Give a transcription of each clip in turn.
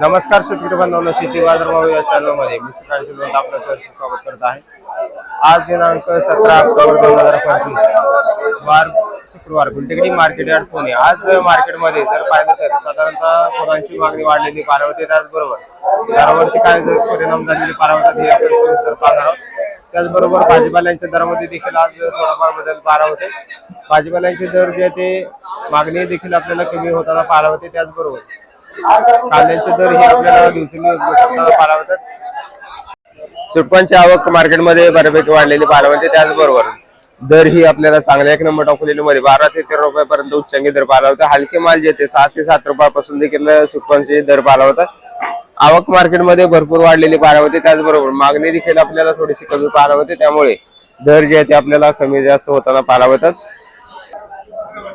नमस्कार शेतकरी बांधवांनो शेती बाजार भाव या चॅनलमध्ये मी सकाळी लोट आपलं सहर्ष स्वागत करत आहे. आज दिनांक सतरा ऑक्टोबर दोन हजार पंचवीस वार शुक्रवार गुलटेकडी मार्केट यार्ड पुणे. आज मार्केटमध्ये जर पाहिलं तर साधारणतः फुलांची मागणी वाढलेली पारावती त्याचबरोबर दरावरती काय परिणाम झालेले पारावतात हे आपण पाहणार आहोत. त्याचबरोबर भाजीपाल्यांच्या दरामध्ये देखील आज थोडाफार बदल पारा होते भाजीपाल्यांचे दर जे ते मागणी देखील आपल्याला कमी होताना पारा होते त्याचबरोबर कांद्याचे दर हे आपल्याला दिवसेंदिवस पारा सुटपांची आवक मार्केटमध्ये बऱ्यापैकी वाढलेली पाहायला त्याचबरोबर दर ही आपल्याला चांगल्या एक नंबर टॉकलेली मध्ये बारा ते तेरा रुपयापर्यंत उच्चांकी दर पाहिला होता हलके माल जे ते सात ते सात रुपयापासून देखील सुटपांचे दर पाहिला आवक मार्केटमध्ये भरपूर वाढलेली पाहायला होते त्याचबरोबर मागणी देखील आपल्याला थोडीशी कमी पाहायला होते त्यामुळे दर जे आहे ते आपल्याला कमी जास्त होताना पाहायला होतात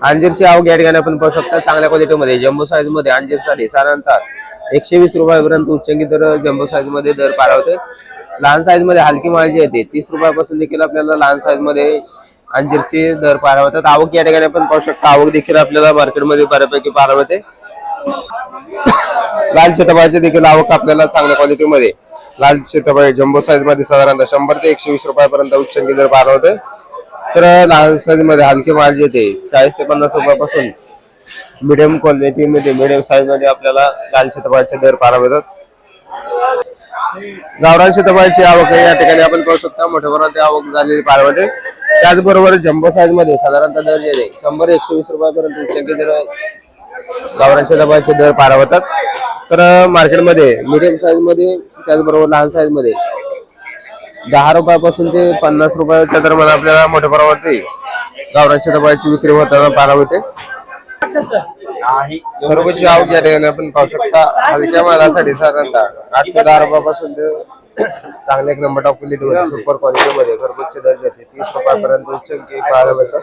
अंजीरची आवक या ठिकाणी आपण पाहू शकता. चांगल्या क्वालिटीमध्ये जम्बो साईजमध्ये अंजीरसाठी साधारणतः एकशे वीस रुपयापर्यंत उच्चंकी दर जम्बो साईजमध्ये दर पारा होते लहान साईजमध्ये हलकी माल जी येते. तीस रुपयापासून देखील आपल्याला लहान साईजमध्ये अंजीरचे दर पारा होतात आवक या ठिकाणी आपण पाहू शकता. आवक देखील आपल्याला मार्केटमध्ये बऱ्यापैकी पारा होते लाल शेतबाळचे देखील आवक आपल्याला चांगल्या क्वालिटीमध्ये लाल शेतबाळे जम्बो साईजमध्ये साधारणतः शंभर ते एकशे वीस रुपयापर्यंत उच्चंकी दर पारा होते तर लहान साईजमध्ये हलके माल जे चाळीस ते पन्नास रुपयापासून मिडियम क्वालिटी मध्ये मिडियम साईजमध्ये आपल्याला लहान शेतबाळचे दर पारा होतात गावरान शेतबाळची आवक आहे. या ठिकाणी आपण पाहू शकता मोठ्या प्रमाणात आवक झालेली पार होते त्याचबरोबर जम्बो साईजमध्ये साधारणतः दर जे आहे शंभर एकशे वीस रुपयापर्यंत उच्चांकी दर गावरान शेतबाळचे दर पारा होतात तर मार्केटमध्ये मिडियम साईजमध्ये त्याचबरोबर लहान साईजमध्ये दहा रुपयापासून ते पन्नास रुपयाच्या दरम्यान आपल्याला मोठ्या प्रमाणावरती गावरान दबाची विक्री होताना पाहायला होते खरबूजची आवक या ठिकाणी आपण पाहू शकता. हलक्या मालासाठी साधारणतः आठ ते दहा रुपयापासून ते चांगले एक नंबर टॉप क्वालिटी मध्ये सुपर क्वालिटी मध्ये खरबूजचे दर घेते तीस रुपयापर्यंत चंकी पाहायला मिळतात.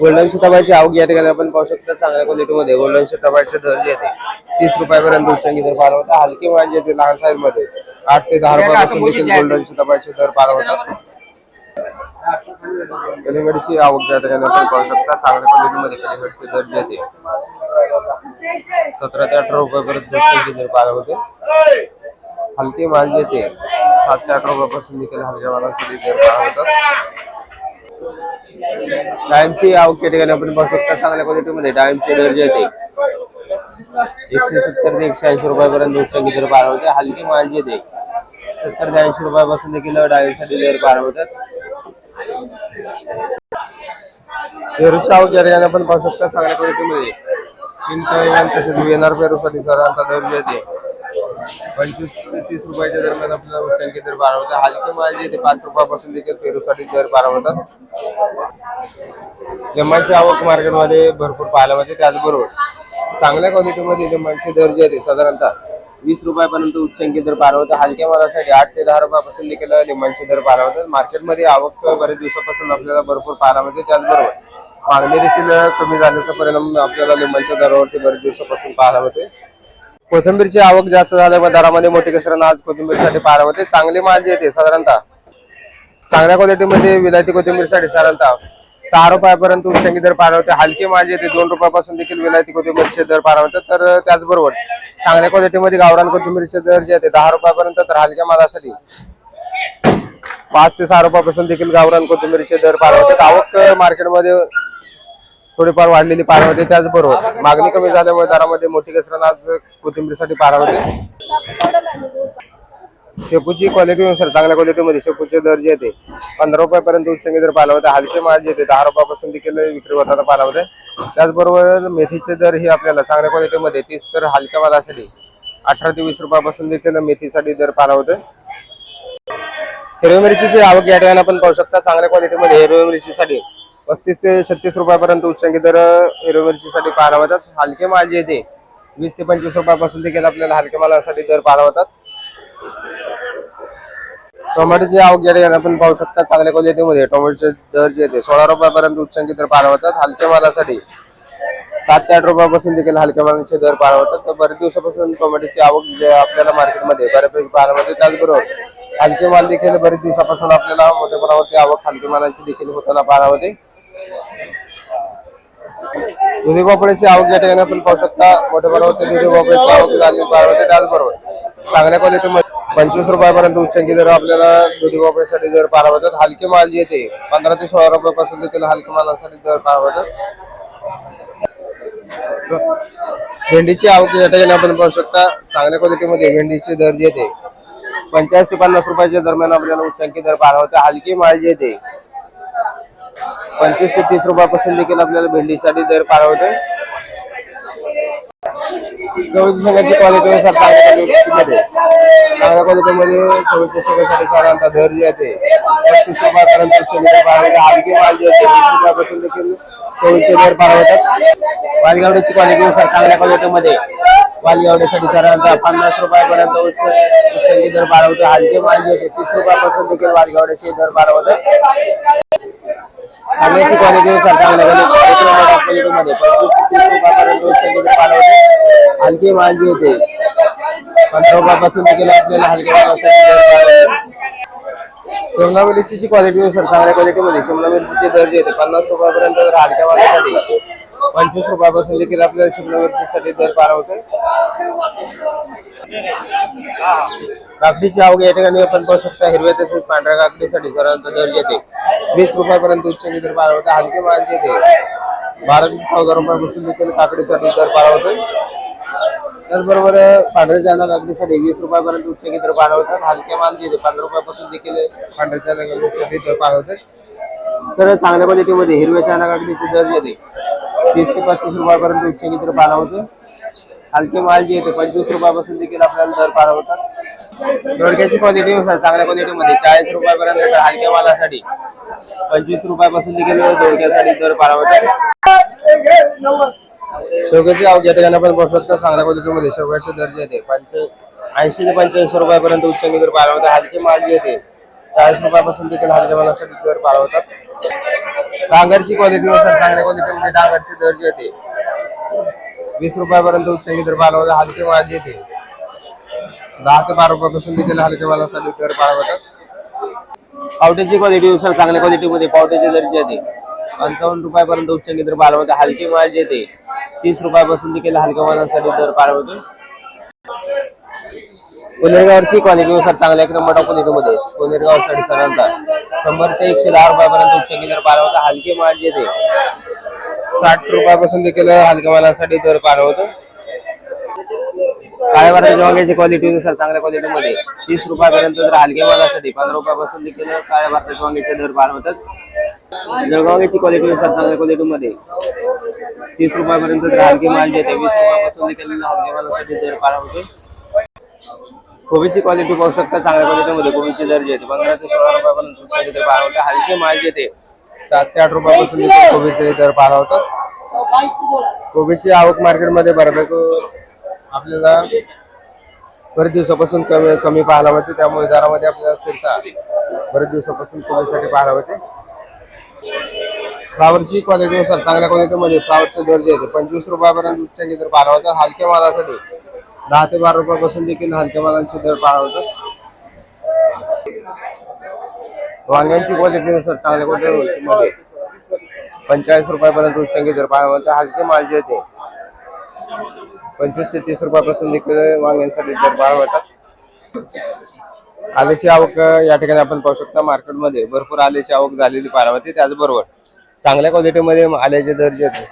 गोल्डन शेताबाईची आवक या ठिकाणी आपण पाहू शकता. चांगल्या क्वालिटीमध्ये गोल्डन शेताबाईचे दर जे येते तीस रुपयापर्यंत उच्चांकी दर पाहायला होता हलकी माल जे लहान साईजमध्ये आठ ते दहा रुपयापासून देखील गोल्डन शेताबाईचे दर पाहायला होतात कलिंगडची आवक ज्या ठिकाणी आपण पाहू शकता चांगल्या क्वालिटीमध्ये कलिंगडचे दर येते सतरा ते अठरा रुपयापर्यंत दर पाहायला होते हलके माल जे ते सात ते अठरा रुपयापासून देखील हलक्या मालासाठी दर पाहायला होतात डाळिंबची आवक या ठिकाणी आपण पाहू शकता चांगल्या क्वालिटीमध्ये डाळिंबचे दर जे येते एकशे सत्तर ते एकशे ऐंशी रुपयापर्यंत उच्चांकी दर पार होते. हलकी माल जे ते सत्तर ते ऐंशी रुपयापासून देखील डाळीसाठी दर पार होतात पेरूची वगैरे या ठिकाणी पाहू शकता चांगल्या क्वालिटीमध्ये. तीन तसेच येणार पेरूसाठी सरांचा दर जे येते पंचवीस ते तीस रुपयाच्या दरम्यान आपल्याला उच्चांकी दर पार होतात हलके माल जे ते पाच रुपयापासून देखील पेरूसाठी दर पार होतात. लिंबाची आवक मार्केटमध्ये भरपूर पाहायला मिळते त्याचबरोबर चांगल्या क्वालिटीमध्ये लिंबाचे दर जे आहेत साधारणतः वीस रुपयापर्यंत उच्चांकी दर पार होतात हलक्या मालासाठी आठ ते दहा रुपयापासून देखील लिंबाचे दर पार होतात मार्केटमध्ये आवक बरेच दिवसापासून आपल्याला भरपूर पाहायला मिळते. त्याचबरोबर मागणी देखील कमी झाल्याचा परिणाम आपल्याला लिंबांच्या दरावरती बरेच दिवसापासून पाहायला मिळते. कोथिंबीरची आवक जास्त झाल्यामुळे दरामध्ये मोठी घसरण आज कोथिंबीरसाठी पाहायला मिळते. चांगले माल जे येते साधारणतः चांगल्या क्वालिटीमध्ये विलायती कोथिंबीरसाठी साधारणतः सहा रुपयापर्यंत उच्चांकी दर पार होते हलके माझे ते दोन रुपयापासून देखील विलायती कोथिंबीरचे दर पार होतात तर त्याचबरोबर चांगल्या क्वालिटीमध्ये गावरान कोथिंबीरचे दर जे ते दहा रुपयापर्यंत तर हलक्या मालासाठी पाच ते सहा रुपयापासून देखील गावरान कोथिंबीरचे दर पार होतात आवक मार्केटमध्ये थोडीफार वाढलेली पार होते त्याचबरोबर मागणी कमी झाल्यामुळे दरामध्ये मोठी घसरण आज कोथिंबीरसाठी पार होते शेपूची क्वालिटीनुसार चांगल्या क्वालिटीमध्ये शेपूचे दर जे येते. पंधरा रुपयापर्यंत उत्संगी दर पाला होते हलके माल जे दहा रुपयापासून देखील विक्री होताना पाला होते त्याचबरोबर मेथीचे दर हे आपल्याला चांगल्या क्वालिटीमध्ये तीस तर हलक्या मालासाठी अठरा ते वीस रुपयापासून देखील मेथीसाठी दर पाला होते हिरवी मिरचीची आवक या ठिकाणी आपण पाहू शकता चांगल्या क्वालिटीमध्ये हिरवी मिरचीसाठी पस्तीस ते छत्तीस रुपयापर्यंत उच्चांकी दर हिरवी मिरचीसाठी पाहायला होतात हलके माल जे ते वीस ते पंचवीस रुपयापासून देखील आपल्याला हलक्या मालासाठी दर पाहायला होतात टोमॅटोची आवक या ठिकाणी आपण पाहू शकता चांगल्या क्वालिटीमध्ये टोमॅटोचे दर जे आहे सोळा रुपयापर्यंत उच्चांकी दर पाहायला होतात हलक्या मालासाठी. सात ते आठ रुपयापासून देखील हलक्या मालाचे दर पाहायला होतात तर बरेच दिवसापासून टोमॅटोची आवक जे आपल्याला मार्केटमध्ये बऱ्यापैकी पाहायला त्याचबरोबर हलके माल देखील बरेच दिवसापासून आपल्याला मोठ्या प्रमाणावरती आवक हलके मालाची देखील होताना पारावते. दुधी भोपळ्याची आवक या ठिकाणी आपण पाहू शकता मोठ्या प्रमाणावरती दुधी भोपळ्याची आवक झाली बारावते त्याचबरोबर चांगल्या क्वालिटीमध्ये पंचवीस रुपयापर्यंत उच्चांकी दर आपल्याला दुधी भोपळ्यासाठी दर पाहावतात हलके माल जे येते पंधरा ते सोळा रुपयापासून देखील हलके मालासाठी दर पाहावतात भेंडीची आवक या ठिकाणी आपण पाहू शकता चांगल्या क्वालिटीमध्ये भेंडीचे दर जे येते पंचाळीस ते पन्नास रुपयाच्या दरम्यान आपल्याला उच्चांकी दर पाहावं होते हलकी माल जे येते पंचवीस ते तीस रुपयापासून देखील आपल्याला भेंडीसाठी दर पाहावं होते चवळीच्या संघाची क्वालिटी चांगल्या क्वालिटीमध्ये चांगल्या क्वालिटीमध्ये चवळीच्या संघासाठी साधारणतः दर जे येते पस्तीस रुपयापर्यंत उच्चांकी हलकी माल जे येते वीस रुपयापासून देखील चवळीचे दर पार होतात. क्वालिटी सर चांगल्या क्वालिटीमध्ये वालगावड्यासाठी साधारणतः पन्नास रुपयापर्यंत उच्च दर पार होते. हलके माल जे तीस रुपयापासून देखील वालगावड्याचे दर पार होतात बारा होते हलके माल जे होते पंधरा रुपयापासून देखील आपल्याला हलके होते. शिमला मिरचीची क्वालिटीनुसार चांगल्या क्वालिटीमध्ये शिमला मिरचीचे दर जे येते. पन्नास रुपयापर्यंत जर हलक्या मालासाठी पंचवीस रुपयापासून देखील आपल्याला शिमला दर पार होते काकडीची आवक या ठिकाणी आपण पाहू शकता हिरव्या तसेच पांढऱ्या काकडीसाठी साधारणतः दर येते वीस रुपयापर्यंत उच्च दर पार होते हलके माल घेते येते बारा ते चौदा रुपयापासून देखील काकडीसाठी दर पार होते त्याचबरोबर पांढऱ्या चांदा काकडीसाठी वीस रुपयापर्यंत उच्च दर पार होतात हलके माल जे येते पंधरा रुपयापासून देखील पांढऱ्या चांदा काकडीसाठी दर पार होते तर चांगल्या क्वालिटीमध्ये हिरव्या चांदा काकडीचे दर येते तीस ते पस्तीस रुपयापर्यंत उच्च दर पार होते. हलके माल जे येते पंचवीस रुपयापासून देखील आपल्याला दर पार होतात. दोडक्याची क्वालिटीनुसार चांगल्या क्वालिटीमध्ये चाळीस रुपयापर्यंत हलक्या मालासाठी पंचवीस रुपयापासून देखील दोडक्यासाठी दर पार होतात. शेवग्याची अवघ्या त्यांना ठिकाणी आपण शकता चांगल्या क्वालिटीमध्ये शेवग्याचे दर जे येते पंच ऐंशी ते पंच्याऐंशी रुपयापर्यंत उच्च दर पार होतात. हलके माल जे येते चाळीस रुपयापासून देखील हलक्या मालासाठी दर पाळवतात होतात. डांगरची क्वालिटीनुसार चांगल्या क्वालिटीमध्ये डांगरचे दर जे येते. वीस रुपयापर्यंत उच्चांकी दर पाळवतात हलके माल जे येते. दहा ते बारा रुपयापासून देखील हलक्या मालासाठी दर पाळवतात पावट्याची पावट्याची क्वालिटीनुसार चांगल्या क्वालिटीमध्ये पावट्याचे दर जे येते. पंचावन्न रुपयापर्यंत उच्चांकी दर पाळवतात होते हलके माल जे येते. तीस रुपयापासून देखील हलक्या मालासाठी दर पाळवतो होते पुनेरगावची क्वालिटीनुसार चांगल्या एक नंबर क्वालिटीमध्ये पुनेरगावसाठी साधारणतः शंभर ते एकशे दहा रुपयापर्यंत उच्च दर पार होतं. हलके माल जे ते साठ रुपयापासून देखील हलक्या मालासाठी दर पार होतो. काळ्या वाटाच्या वांग्याची क्वालिटीनुसार चांगल्या क्वालिटीमध्ये तीस रुपयापर्यंत जर हलक्या मालासाठी पंधरा रुपयापासून देखील काळ्या वाटाच्या वांग्याचे दर पार होतात? जळगावची क्वालिटीनुसार चांगल्या क्वालिटीमध्ये तीस रुपयापर्यंत जर हलके माल जे ते वीस रुपयापासून देखील हलक्या मालासाठी दर पार होते. कोबीची क्वालिटी पाहू शकता चांगल्या क्वालिटीमध्ये कोबीचे दर जे येते पंधरा ते सोळा रुपयापर्यंत दर पार होते हलके माल येते सात ते आठ रुपयापासून कोबीचे दर पार होतात कोबीची आवक मार्केटमध्ये बऱ्यापैकी आपल्याला बरेच दिवसापासून कमी कमी पाहायला मिळते. त्यामुळे दरामध्ये आपल्याला स्थिरता बरेच दिवसापासून कोबीसाठी पाहायला मिळते. फ्लावरची क्वालिटीनुसार चांगल्या क्वालिटीमध्ये फ्लावरचे दर जे येते पंचवीस रुपयापर्यंत उच्चांकी दर पाहायला होतात हलक्या मालासाठी दहा ते बारा रुपयापासून देखील हलक्या मालांचे दर पाहायला होतात वांग्यांची क्वालिटीनुसार चांगल्या क्वालिटीमध्ये पंचेचाळीस रुपयापर्यंत उच्चांकी दर पाहायला होतात हलके माल जे येते पंचवीस ते तीस रुपयापासून देखील वांग्यांसाठी दर पाहायला होतात आल्याची आवक या ठिकाणी आपण पाहू शकता मार्केटमध्ये भरपूर आल्याची आवक झालेली पाहायला होती त्याचबरोबर चांगल्या क्वालिटीमध्ये आल्याचे दर जे आहेत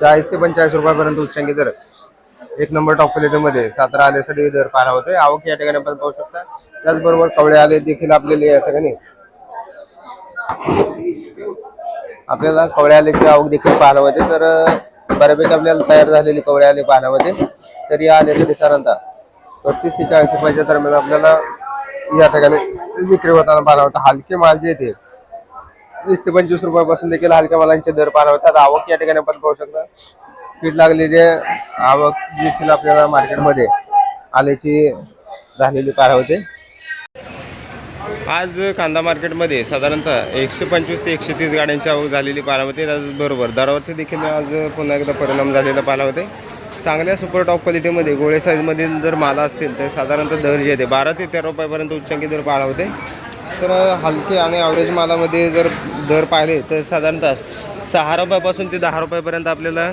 चाळीस ते पंचेचाळीस रुपयापर्यंत उच्चांकी दर. एक नंबर टॉप क्वालिटीमध्ये सातारा आल्यासाठी दर पाहायला होते आवक या ठिकाणी आपण पाहू शकता. त्याचबरोबर कवळे आले देखील आपल्याला या ठिकाणी. आपल्याला कवळे आल्याची आवक देखील पाहायला होते. तर बऱ्यापैकी आपल्याला तयार झालेली कवळे आले पाहायला होते. तर या आल्यासाठी साधारणतः पस्तीस ते चाळीस रुपयाच्या दरम्यान आपल्याला या ठिकाणी विक्री होताना पाहायला होता. हलके माल जे येते वीस ते पंचवीस रुपयापासून देखील हलक्या मालांचे दर पाहायला होतात. आवक या ठिकाणी आपण पाहू शकता. पीठ लागलेली आवक देखील आपल्याला मार्केटमध्ये आल्याची झालेली पार होते. आज कांदा मार्केटमध्ये साधारणतः एकशे पंचवीस ते एकशे तीस गाड्यांची आवक झालेली पाहायला होते. त्याचबरोबर दरावरती देखील आज पुन्हा एकदा परिणाम झालेला पाहायला होते. चांगल्या सुपर टॉप क्वालिटीमध्ये गोळे साईजमधील जर माला असतील तर साधारणतः दर जे येते बारा ते तेरा रुपयापर्यंत उच्चांकी दर पाहायला होते. तर हलके आणि ॲव्हरेज मालामध्ये जर दर पाहिले तर साधारणतः सहा रुपयापासून ते दहा रुपयापर्यंत आपल्याला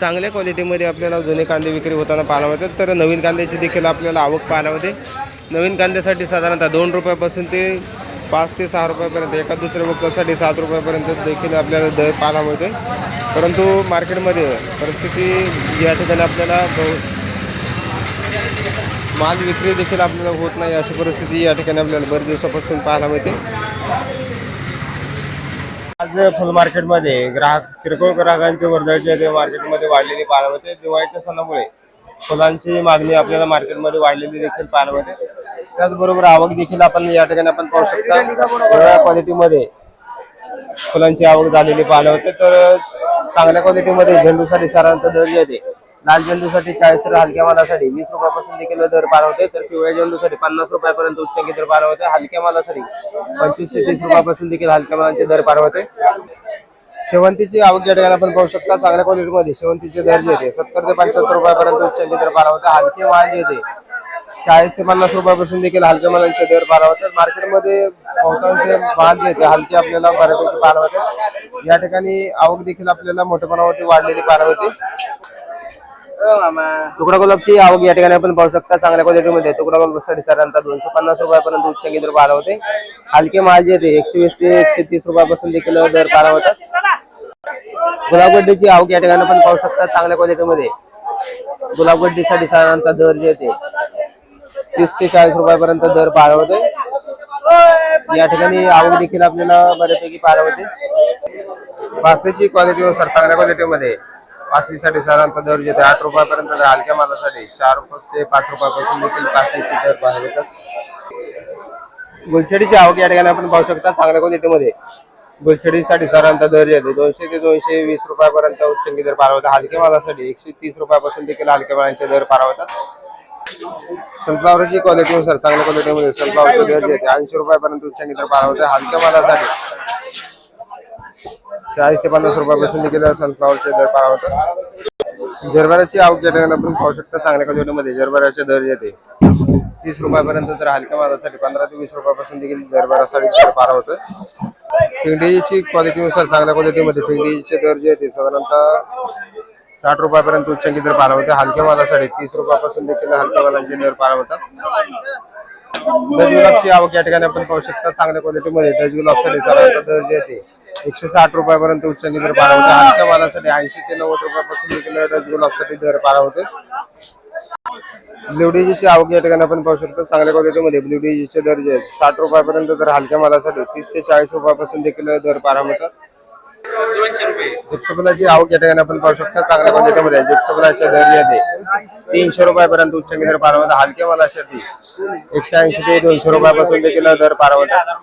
चांगल्या क्वालिटीमध्ये आपल्याला जुने कांदे विक्री होताना पाहायला मिळतात. तर नवीन कांद्याची देखील आपल्याला आवक पाहायला मिळते. नवीन कांद्यासाठी साधारणतः दोन रुपयापासून ते पाच ते सहा रुपयापर्यंत एका दुसऱ्या वक्तासाठी सात रुपयापर्यंत देखील आपल्याला दर पाहायला मिळते. परंतु मार्केटमध्ये परिस्थिती या ठिकाणी आपल्याला बहु माल विक्री देखील आपल्याला होत नाही अशी परिस्थिती या ठिकाणी आपल्याला बरेच दिवसापासून पाहायला मिळते. आज फुल मार्केटमध्ये ग्राहक किरकोळ ग्राहकांचे वर्दळचे ते मार्केटमध्ये वाढलेली पाहायला मिळते. दिवाळीच्या सणामुळे फुलांची मागणी आपल्याला मार्केटमध्ये वाढलेली देखील पाहायला मिळते. त्याचबरोबर आवक देखील आपण या ठिकाणी आपण पाहू शकता. वेगळ्या क्वालिटीमध्ये फुलांची आवक झालेली पाहायला मिळते. तर चांगल्या क्वालिटीमध्ये झेंडूसाठी साधारणतः दर जे लाल झेंडूसाठी चाळीस तर हलक्या मालासाठी वीस रुपयापासून देखील दर पार होते तर पिवळ्या झेंडूसाठी पन्नास रुपयापर्यंत उच्चांकी दर पार होते हलक्या मालासाठी पंचवीस ते तीस रुपयापासून देखील हलक्या मालाचे दर पार होते. शेवंतीची आवक या ठिकाणी आपण पाहू शकता चांगल्या क्वालिटीमध्ये शेवंतीचे दर जे येते सत्तर ते पंच्याहत्तर रुपयापर्यंत उच्चांकी दर पार होते हलके माल जे येते चाळीस ते पन्नास रुपयापासून देखील हलक्या मालांचे दर पार होतात मार्केटमध्ये बहुतांश माल जे येते हलके आपल्याला बऱ्यापैकी पाहायला होते या ठिकाणी आवक देखील आपल्याला मोठेपणावरती वाढलेली पाहायला होती तुकडा गुलाबची आवक या ठिकाणी आपण पाहू शकता. चांगल्या क्वालिटीमध्ये तुकडा गुलाबसाठी साधारणतः दोनशे पन्नास रुपयापर्यंत उच्चांकी दर पाहायला होते हलके माल जे येते एकशे वीस ते एकशे तीस रुपयापासून देखील दर पाहायला होतात गुलाबगड्डीची आवक या ठिकाणी आपण पाहू शकता. चांगल्या क्वालिटीमध्ये गुलाबगड्डीसाठी साधारणतः दर जे येते तीस ते चाळीस रुपयापर्यंत दर पाहायला होते या ठिकाणी आवक देखील आपल्याला बऱ्यापैकी पाहायला होते वास्तेची क्वालिटीनुसार चांगल्या क्वालिटीमध्ये वासलीसाठी साधारणतः दर जे आठ रुपयापर्यंत तर हलक्या मालासाठी चार रुपये ते पाच रुपयापासून देखील कास्तीचे दर पाहायला मिळतात गुलछडीची आवक या ठिकाणी आपण पाहू शकता चांगल्या क्वालिटीमध्ये गुलछडीसाठी साधारणतः दर येते दोनशे ते दोनशे वीस रुपयापर्यंत उच्चंगी दर पार होतात हलक्या मालासाठी एकशे तीस रुपयापासून देखील हलक्या मालांचे दर पार होतात सनफ्लावरची क्वालिटीनुसार चांगल्या क्वालिटीमध्ये सनफ्लावरचे दर येते ऐंशी रुपयापर्यंत उच्चंगी पारा पार होते हलक्या मालासाठी. चाळीस ते पन्नास रुपयापासून देखील सनफ्लावरचे दर पार होतात. जरभराची आवक या आपण पाहू शकता चांगल्या क्वालिटीमध्ये जरभराचे दर येते तीस रुपयापर्यंत तर हलक्या मालासाठी पंधरा ते वीस रुपयापासून देखील जरभरासाठी दर पार होतं पिंडीची क्वालिटीनुसार चांगल्या क्वालिटीमध्ये पिंडीचे दर जे येते साधारणतः साठ रुपयापर्यंत उच्चांकी दर पार होते हलक्या मालासाठी तीस रुपयापासून देखील हलक्या मालांचे दर पार होतात दज गुलाबची आवक या ठिकाणी आपण पाहू शकता. चांगल्या क्वालिटीमध्ये दज गुलाबसाठी साधारणतः येते एकशे साठ रुपयापर्यंत उच्चांकी दर पार होते हलक्या मालासाठी ऐंशी ते नव्वद रुपयापासून देखील दज गुलाबसाठी दर पार होते ब्ल्यू डीजीची आवक या ठिकाणी आपण पाहू शकतो. चांगल्या क्वालिटीमध्ये ब्ल्यू दर्जे आहेत साठ रुपयापर्यंत तर हलक्या मालासाठी तीस ते चाळीस रुपयापासून देखील दर पार होतात जिप्सफुलाची आवक या ठिकाणी आपण पाहू शकता. चांगल्या क्वालिटीमध्ये जिप्सफुलाचे दर जे तीनशे रुपयापर्यंत उच्च दर पार होतात हलक्या मालासाठी एकशे ऐंशी ते दोनशे रुपयापासून देखील दर पार होतात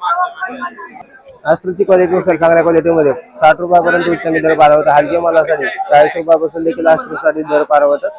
क्वालिटी क्वालिटीनुसार चांगल्या क्वालिटीमध्ये साठ रुपयापर्यंत उच्चांकी दर पार होतात हलक्या मालासाठी चाळीस रुपयापासून देखील अस्ट्रोसाठी दर पारवतात.